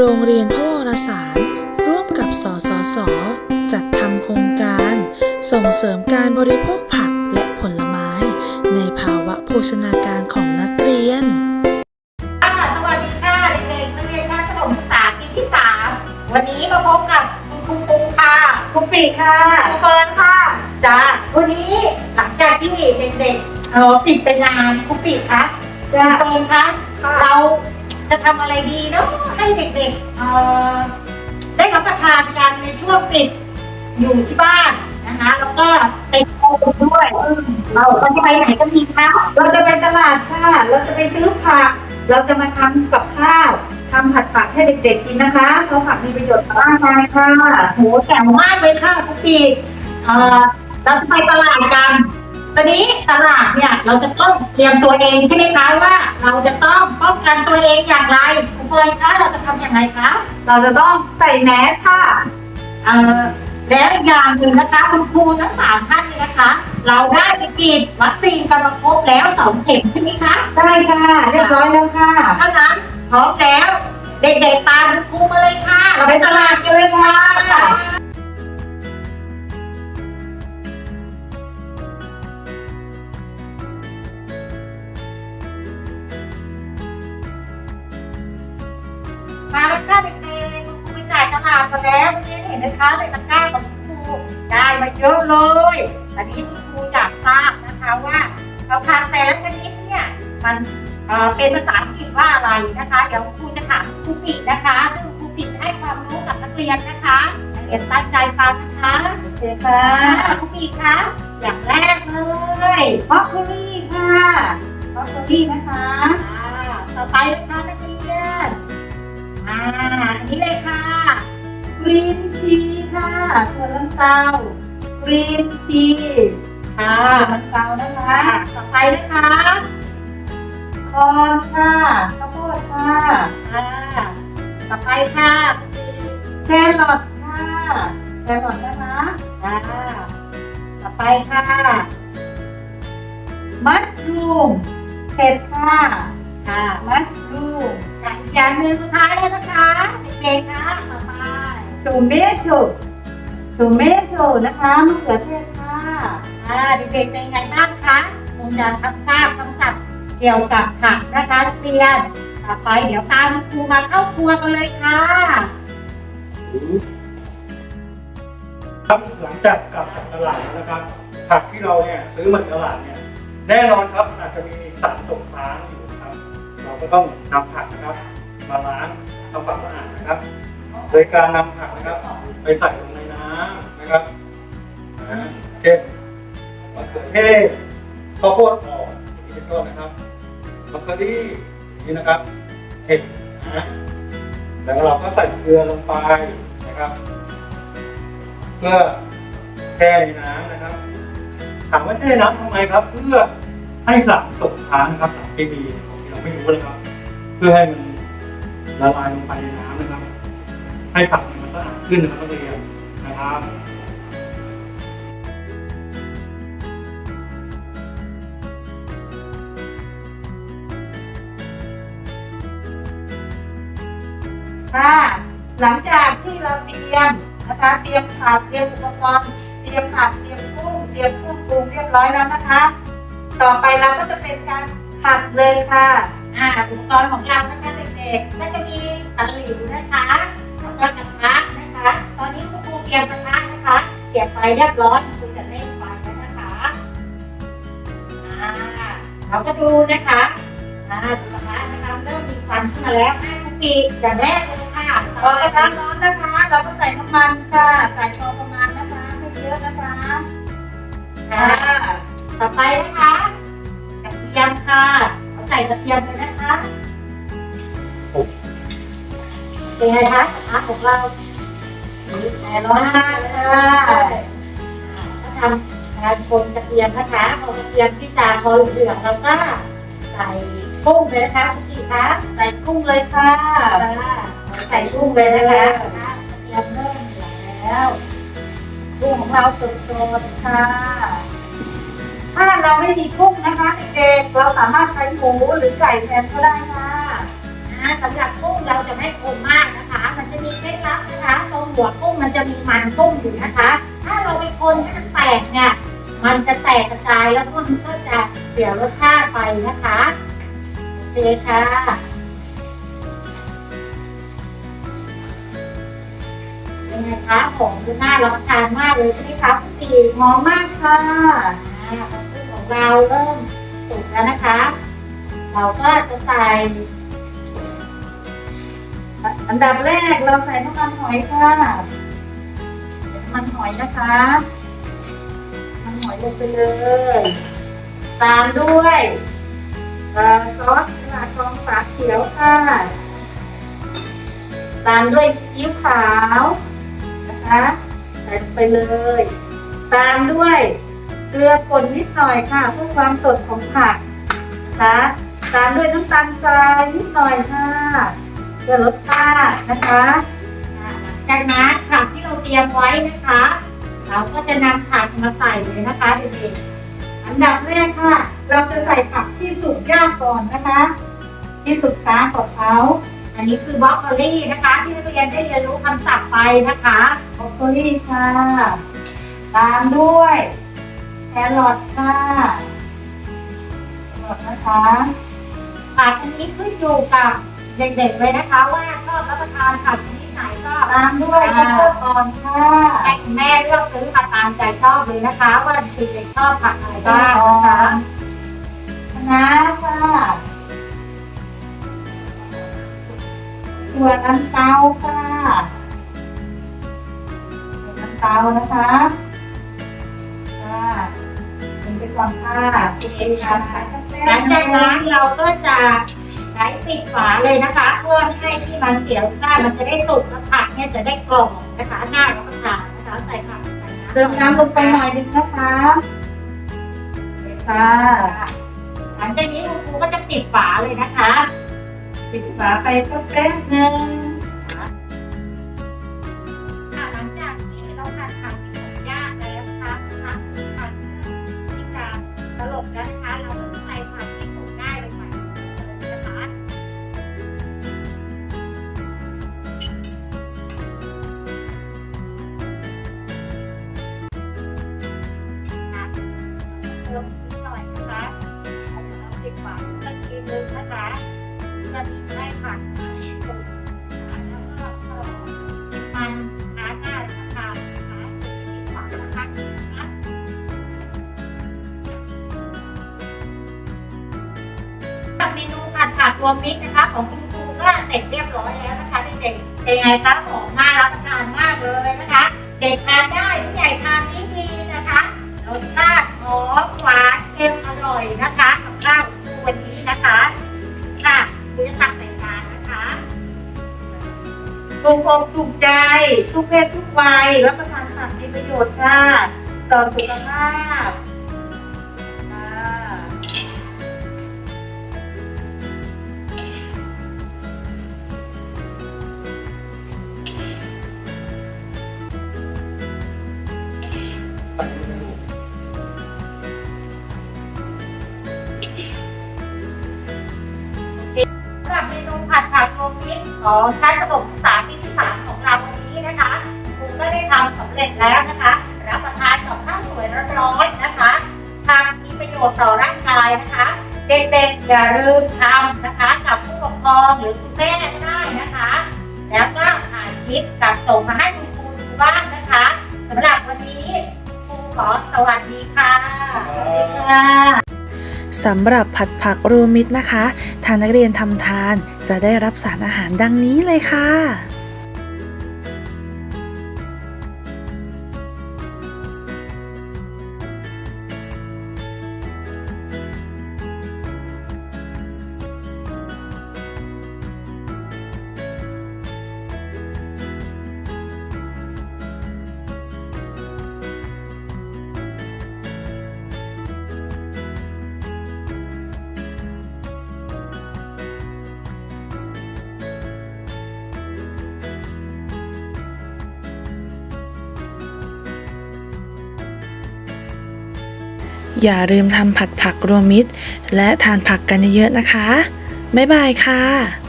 โรงเรียนพระวรสาร ร่วมกับสสส จัดทำโครงการ ส่งเสริมการบริโภคผักและผลไม้ ในภาวะโภชนาการของนักเรียนค่ะสวัสดีค่ะเด็กๆนักเรียนชั้นประถมศึกษาปีที่ 3 วันนี้มาพบกับคุณครูปูค่ะคุณปีค่ะครูเฟิร์นค่ะ จ้า วันนี้หลังจากที่เด็กๆเออปิดไปนานครูปีคะคุณเฟิร์นคะเรา จะทำอะไรดีเนาะให้เด็กๆเออได้รับประทานกันในช่วงปิดอยู่ที่บ้านนะคะ แล้วก็ติดโควิดด้วยอืมเราเราจะไปไหนกันดีคะเราจะไปตลาดค่ะ เราจะไปซื้อผัก เราจะมาทำกับข้าวทำผัดผักให้เด็กๆกินนะคะ เพราะผักมีประโยชน์ต่อร่างกายค่ะโหแจ๋วมากเลยค่ะคุณปีเอ่อเราจะไปตลาดกัน ตอนนี้ตลาดเนี่ยเราจะต้องเตรียมตัวเองใช่ไหมคะว่า เราจะต้องป้องกันตัวเองอย่างไรคุณเฟิร์นคะเราจะทำอย่างไรคะเราจะต้องใส่แมสค่ะ เอ่อแล้วอีกอย่างหนึ่งนะคะคุณครูทั้งสามท่านนี้นะคะ เราได้ไปฉีดวัคซีนกันมาครบแล้วสองเข็มใช่ไหมคะใช่ค่ะ เรียบร้อยแล้วค่ะถ้านั้นพร้อมแล้ว เด็กๆตามคุณครูมาเลยค่ะ เราไปตลาดกันเลยค่ะ คะในตะกร้าของคุณครูได้มาเยอะเลย อันนี้คุณครูอยากทราบนะคะว่าเราทานแต่ละชนิดเนี่ยมันเอ่อเป็นภาษาอังกฤษว่าอะไรนะคะ เดี๋ยวครูจะถามครูปิดนะคะ ซึ่งครูปิดจะให้ความรู้กับนักเรียนนะคะนักเรียนตั้งใจฟังนะคะโอเคค่ะอ่าครูปิดคะอย่างแรกเลยบล็อกโคลี่ค่ะบล็อกโคลี่นะคะอ่าต่อไปนะคะนักเรียนอ่าอันนี้เลยค่ะก รีนทีค่ะถั่วลันเตากรีนทีค่ะลันเตานะคะคะต่อไปนะคะคอนค่ะข้าวโพดค่ะค่ะต่อไปค่ะแครอทค่ะแครอทนะคะค่ะต่อไปค่ะมัสรูมเห็ดค่ะค่ะมัสรูมอย่างอีกอย่างหนึ่งสุดท้ายแล้วนะคะเด็กๆค่ะต่อไป ทูเมโตทูเมโตนะคะมะเขือเทศค่ะอ่าเด็กๆเป็นยังไงบ้างคะคงจะทำทราบคำศัพท์เกี่ยวกับผักนะคะเรียนต่อไปเดี๋ยวตามครูมาเข้าครัวกันเลยค่ะ ครับหลังจากกลับจากตลาดนะครับ ผักที่เราเนี่ยซื้อมาจากตลาดเนี่ยแน่นอนครับอาจจะมีสารตกค้างอยู่นะครับ เราก็ต้องนำผักนะครับ มาล้างทำความสะอาดนะครับ โดยการนำผักนะครับ ไปใส่ลงในน้ำนะครับเช่นมะเขือเทศข้าวโพดอ่อนนี่เป็นต้นนะครับมะเขือรี่นี่นะครับเห็ดนะแล้วเราก็ใส่เกลือลงไปนะครับ เพื่อแช่ในน้ำนะครับถามว่าแช่น้ำทำไมครับ เพื่อให้สารตกค้างนะครับสารเคมีของที่เราไม่รู้เลยครับ เพื่อให้มันละลายลงไปในน้ำนะครับ ให้ผักมันสะอาดขึ้นนะครับนักเรียนนะครับค่ะหลังจากที่เราเตรียมนะคะเตรียมผักเตรียมอุปกรณ์เตรียมผักเตรียมกุ้งเตรียมเครื่องปรุงเรียบร้อยแล้วนะคะ ต่อไปเราก็จะเป็นการผัดเลยค่ะอ่าอุปกรณ์ของเรานะคะเด็กๆก็จะมีตะหลิวนะคะ แล้วก็กระทะนะคะ ตอนนี้คุณครูเตรียมกระทะนะคะ เสียบไฟเรียบร้อยคุณครูจะเร่งไฟแล้วนะคะอ่าเราก็ดูนะคะอ่าดูกระทะนะคะเริ่มมีควันขึ้นมาแล้วให้คุณปีอย่างแรกเลยค่ะพอกระทะร้อนนะคะ เราก็ใส่น้ำมันค่ะใส่พอประมาณนะคะไม่เยอะนะคะค่ะค่ะต่อไปนะคะกระเทียมค่ะเราใส่กระเทียมเลยนะคะ เป็นไงคะกระทะของเราแต่ร้อนมากค่ะก็ทำการคนกระเทียมนะคะพอกระเทียมที่จานพอเหลืองๆเราก็ใส่กุ้งเลยนะคะคุณพี่คะใส่กุ้งเลยค่ะใส่กุ้งเลยนะคะกระเทียมเริ่มเหลืองแล้วกุ้งของเราสดๆค่ะถ้าเราไม่มีกุ้งนะคะเด็กๆเราสามารถใช้หมูหรือไก่แทนก็ได้ค่ะนะสำหรับกุ้งเราจะไม่คนมาก เล่นะคะหัวกุ้งมันจะมีมันกุ้งอยู่นะคะ ถ้าเราไปคนให้มันแตกเนี่ยมันจะแตกกระจายแล้วก็มันก็จะเสียรสชาติไปนะคะโอเคค่ะเป็นไงคะหอมดูน่ารับประทานมากเลยใช่ไหมคะคุณตีหอมมากค่ะอ่าของเราเริ่มสุกแล้วนะคะ เราก็จะใส่ อันดับแรกเราใส่น้ำมันหอยค่ะน้ำมันหอยนะคะน้ำมันหอยลงไปเลย ตามด้วยซอสกระดาษกองฝาเขียวค่ะ ตามด้วยซีอิ๊วขาวนะคะใส่ลงไปเลย ตามด้วยเกลือป่นนิดหน่อยค่ะเพื่อความสดของผักนะคะตามด้วยน้ำตาลทรายนิดหน่อยค่ะ เพื่อลดชาตินะคะจากนั้นผักที่เราเตรียมไว้นะคะ เราก็จะนำผักมาใส่เลยนะคะเด็กๆอันดับแรกค่ะ เราจะใส่ผักที่สุกยากก่อนนะคะ ที่สุกช้าของเขาอันนี้คือบรอกโคลี่นะคะ ที่นักเรียนได้เรียนรู้คำศัพท์ไปนะคะบรอกโคลี่ค่ะ ตามด้วยแครอทค่ะแครอทนะคะผักอันนี้ขึ้นอยู่กับ เด็กๆเลยนะคะว่าชอบรับประทานผักชนิดไหนก็ตามด้วยข้าวโพดอ่อนค่ะให้คุณแม่เลือกซื้อมาตามใจชอบเลยนะคะ ว่าเด็กๆชอบผักอะไรบ้างนะคะคะน้าค่ะถั่วน้ำเตาค่ะถั่วน้ำเตานะคะค่ะเป็นไปก่อนค่ะเป็นการขายกาแฟหลังจากนั้นเราก็จะ ใช้ปิดฝาเลยนะคะ เพื่อไม่ให้ที่มันเสียรสชาติมันจะได้สุกและผักเนี่ยจะได้กรอบนะคะน่ารับประทานนะคะใส่ผักใส่น้ำเติมน้ำลงไปหน่อยนึงนะคะค่ะหลังจากนี้คุณครูก็จะปิดฝาเลยนะคะ ปิดฝาไปสักแป๊บหนึ่ง ผัวมิตรนะคะ ของคุณครูก็เสร็จเรียบร้อยแล้วนะคะเด็กๆเป็นไงคะหอมน่ารับประทานมากเลยนะคะ เด็กทานได้ผู้ใหญ่ทานดีดีนะคะรสชาติหอมหวานเค็มอร่อยนะคะกับข้าวของวันนี้นะคะค่ะคุณจะตักใส่จานนะคะถูกอกถูกใจทุกเพศทุกวัยรับประทานผักมีประโยชน์ค่ะ ต่อสุขภาพ ของชั้นประถมศึกษาปีที่สามของเราวันนี้นะคะคุณก็ได้ทำสำเร็จแล้วนะคะ รับประทานกับข้าวสวยร้อนๆนะคะทานมีประโยชน์ต่อร่างกายนะคะ เด็กๆอย่าลืมทำนะคะ กับผู้ปกครองหรือคุณแม่ก็ได้นะคะ แล้วก็ถ่ายคลิปกับส่งมาให้คุณครูดูบ้างนะคะสำหรับวันนี้ครูขอสวัสดีค่ะสวัสดีค่ะ สำหรับผัดผักรวมมิตรนะคะ ทางนักเรียนทำทานจะได้รับสารอาหารดังนี้เลยค่ะ อย่าลืมทำผัดผักรวมมิตร และทานผักกันเยอะๆนะคะ บ๊ายบายค่ะ